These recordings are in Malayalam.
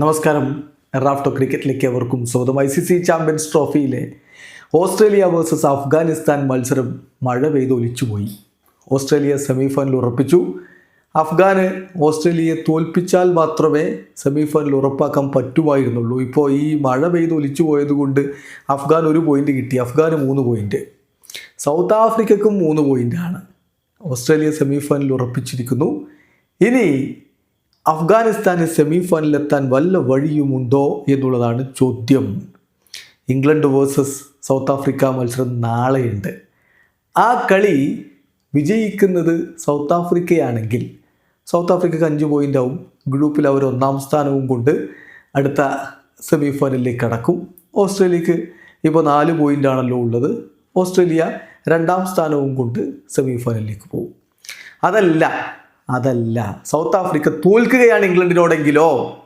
നമസ്കാരം. റാഫ്റ്റോ ക്രിക്കറ്റിലേക്ക് അവർക്കും സ്വന്തം ഐ സി സി ചാമ്പ്യൻസ് ട്രോഫിയിലെ ഓസ്ട്രേലിയ വേഴ്സസ് അഫ്ഗാനിസ്ഥാൻ മത്സരം മഴ പെയ്ത് ഒലിച്ചുപോയി ഓസ്ട്രേലിയ സെമിഫൈനൽ ഉറപ്പിച്ചു. അഫ്ഗാന് ഓസ്ട്രേലിയയെ തോൽപ്പിച്ചാൽ മാത്രമേ സെമിഫൈനൽ ഉറപ്പാക്കാൻ പറ്റുമായിരുന്നുള്ളൂ. ഇപ്പോൾ ഈ മഴ പെയ്ത് ഒലിച്ചു പോയതുകൊണ്ട് അഫ്ഗാൻ ഒരു പോയിന്റ് കിട്ടി. അഫ്ഗാന് മൂന്ന് പോയിന്റ്. സൗത്ത് ആഫ്രിക്കക്കും മൂന്ന് പോയിന്റാണ്. ഓസ്ട്രേലിയ സെമിഫൈനൽ ഉറപ്പിച്ചിരിക്കുന്നു. ഇനി അഫ്ഗാനിസ്ഥാന് സെമി ഫൈനലിലെത്താൻ വല്ല വഴിയുമുണ്ടോ എന്നുള്ളതാണ് ചോദ്യം. ഇംഗ്ലണ്ട് വേഴ്സസ് സൗത്ത് ആഫ്രിക്ക മത്സരം നാളെയുണ്ട്. ആ കളി വിജയിക്കുന്നത് സൗത്ത് ആഫ്രിക്കയാണെങ്കിൽ സൗത്ത് ആഫ്രിക്കക്ക് അഞ്ച് പോയിന്റ് ആവും ഗ്രൂപ്പിൽ അവർ ഒന്നാം സ്ഥാനവും കൊണ്ട് അടുത്ത സെമി ഫൈനലിലേക്ക് കടക്കും. ഓസ്ട്രേലിയക്ക് ഇപ്പോൾ നാല് പോയിന്റ് ആണല്ലോ ഉള്ളത്. ഓസ്ട്രേലിയ രണ്ടാം സ്ഥാനവും കൊണ്ട് സെമി ഫൈനലിലേക്ക് പോകും. അതല്ല അതല്ല. സൗത്ത് ആഫ്രിക്ക തോൽക്കുകയാണ് ഇംഗ്ലണ്ടിനോടെങ്കിലോ?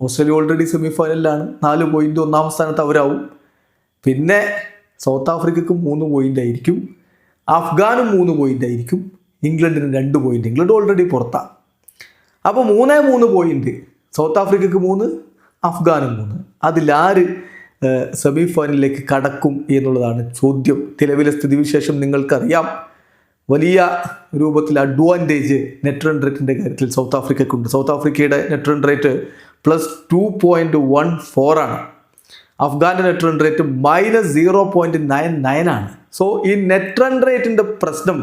ഓസ്ട്രേലിയ ഓൾറെഡി സെമി ഫൈനലിലാണ് നാല് പോയിന്റ് ഒന്നാം സ്ഥാനത്ത് അവരാവും. പിന്നെ സൗത്ത് ആഫ്രിക്കക്ക് മൂന്ന് പോയിന്റ് ആയിരിക്കും. അഫ്ഗാനും മൂന്ന് പോയിന്റ് ആയിരിക്കും. ഇംഗ്ലണ്ടിന് രണ്ട് പോയിന്റ് ഇംഗ്ലണ്ട് ഓൾറെഡി പുറത്താണ് അപ്പോൾ മൂന്നേ മൂന്ന് പോയിന്റ് സൗത്ത് ആഫ്രിക്കക്ക് മൂന്ന് അഫ്ഗാനും മൂന്ന്. അതിലാര് സെമി ഫൈനലിലേക്ക് കടക്കും എന്നുള്ളതാണ് ചോദ്യം. നിലവിലെ സ്ഥിതിവിശേഷം നിങ്ങൾക്കറിയാം. വലിയ രൂപത്തിൽ അഡ്വാന്റേജ് നെറ്റ് റൺ റേറ്റിന്റെ കാര്യത്തിൽ സൗത്ത് ആഫ്രിക്കയ്ക്കുണ്ട് സൗത്ത് ആഫ്രിക്കയുടെ net run rate plus two point one four ആണ്. അഫ്ഗാന്റെ net run rate minus zero point nine ആണ്. സോ ഈ നെറ്റ് റൺ റേറ്റിന്റെ പ്രശ്നം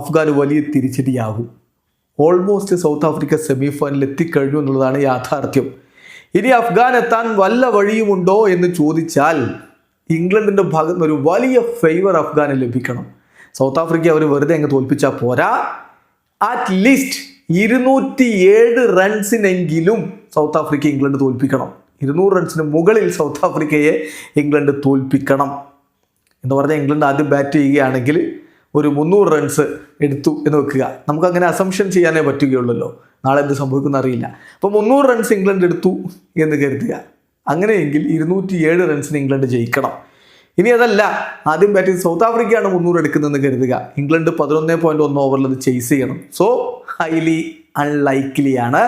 അഫ്ഗാൻ വലിയ തിരിച്ചടിയാകും. ഓൾമോസ്റ്റ് സൗത്ത് ആഫ്രിക്ക സെമി ഫൈനലിൽ എത്തിക്കഴിഞ്ഞു എന്നുള്ളതാണ് യാഥാർത്ഥ്യം. ഇനി അഫ്ഗാൻ എത്താൻ വല്ല വഴിയുമുണ്ടോ എന്ന് ചോദിച്ചാൽ ഇംഗ്ലണ്ടിന്റെ ഭാഗത്ത് നിന്ന് ഒരു വലിയ ഫേവർ അഫ്ഗാന് ലഭിക്കണം. സൗത്ത് ആഫ്രിക്ക അവർ വെറുതെ അങ്ങ് തോൽപ്പിച്ചാൽ പോരാ. അറ്റ് ലീസ്റ്റ് ഇരുന്നൂറ്റി ഏഴ് റൺസിനെങ്കിലും സൗത്ത് ആഫ്രിക്ക ഇംഗ്ലണ്ട് തോൽപ്പിക്കണം. ഇരുന്നൂറ് റൺസിന് മുകളിൽ സൗത്ത് ആഫ്രിക്കയെ ഇംഗ്ലണ്ട് തോൽപ്പിക്കണം. എന്ന് പറഞ്ഞാൽ ഇംഗ്ലണ്ട് ആദ്യം ബാറ്റ് ചെയ്യുകയാണെങ്കിൽ ഒരു മുന്നൂറ് റൺസ് എടുത്തു എന്ന് വെക്കുക. നമുക്കങ്ങനെ അസംഷൻ ചെയ്യാനേ പറ്റുകയുള്ളല്ലോ. നാളെ എന്ത് സംഭവിക്കുന്ന അറിയില്ല. അപ്പോൾ മുന്നൂറ് റൺസ് ഇംഗ്ലണ്ട് എടുത്തു എന്ന് കരുതുക. അങ്ങനെയെങ്കിൽ ഇരുന്നൂറ്റി ഏഴ് റൺസിന് ഇംഗ്ലണ്ട് ജയിക്കണം. ഇനി അതല്ല. ആദ്യം ബാറ്റിംഗ് സൗത്ത് ആഫ്രിക്കയാണ് മുന്നൂറ് എടുക്കുന്നതെന്ന് കരുതുക. ഇംഗ്ലണ്ട് പതിനൊന്ന് പോയിന്റ് ഒന്ന് ഓവറിൽ അത് ചേസ് ചെയ്യണം. സോ ഹൈലി അൺലൈക്ലിയാണ്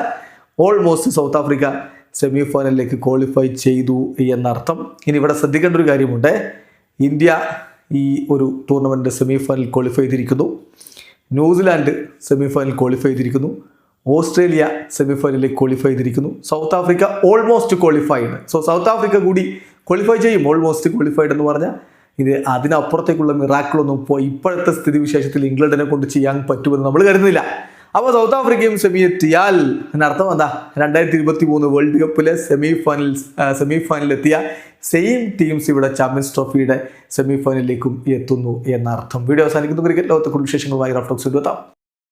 ഓൾമോസ്റ്റ് സൗത്ത് ആഫ്രിക്ക സെമി ഫൈനലിലേക്ക് ക്വാളിഫൈ ചെയ്തു എന്നർത്ഥം. ഇനി ഇവിടെ ശ്രദ്ധിക്കേണ്ട ഒരു കാര്യമുണ്ട്. ഇന്ത്യ ഈ ഒരു ടൂർണമെന്റ് സെമി ഫൈനൽ ക്വാളിഫൈ ചെയ്തിരിക്കുന്നു. New Zealand semi final qualify ചെയ്തിരിക്കുന്നു. ഓസ്ട്രേലിയ സെമി ഫൈനലിലേക്ക് ക്വാളിഫൈ ചെയ്തിരിക്കുന്നു. South Africa almost qualified so South Africa കൂടി ക്വാളിഫൈ ചെയ്യും. ഓൾമോസ്റ്റ് ക്വാളിഫൈഡ് എന്ന് പറഞ്ഞാൽ ഇത് അതിനപ്പുറത്തേക്കുള്ള മിറാക്കിളൊന്നും ഇപ്പോൾ ഇപ്പോഴത്തെ സ്ഥിതിവിശേഷത്തിൽ ഇംഗ്ലണ്ടിനെ കൊണ്ട് ചെയ്യാൻ പറ്റുമെന്ന് നമ്മൾ കരുതുന്നില്ല. അപ്പോൾ സൗത്ത് ആഫ്രിക്കയും സെമി എത്തിയാൽ അതിനർത്ഥം എന്താ? രണ്ടായിരത്തി ഇരുപത്തി മൂന്ന് വേൾഡ് കപ്പിലെ സെമി ഫൈനൽ സെമി ഫൈനലിൽ എത്തിയ സെയിം ടീംസ് ഇവിടെ ചാമ്പ്യൻസ് ട്രോഫിയുടെ സെമി ഫൈനലിലേക്കും എത്തുന്നു എന്നർത്ഥം. വീഡിയോ അവസാനിക്കുന്നു. ക്രിക്കറ്റ് ലോകത്തെ കുറിച്ച് വിശേഷങ്ങളുമായി റഫ്ലോക്സ് എത്താം.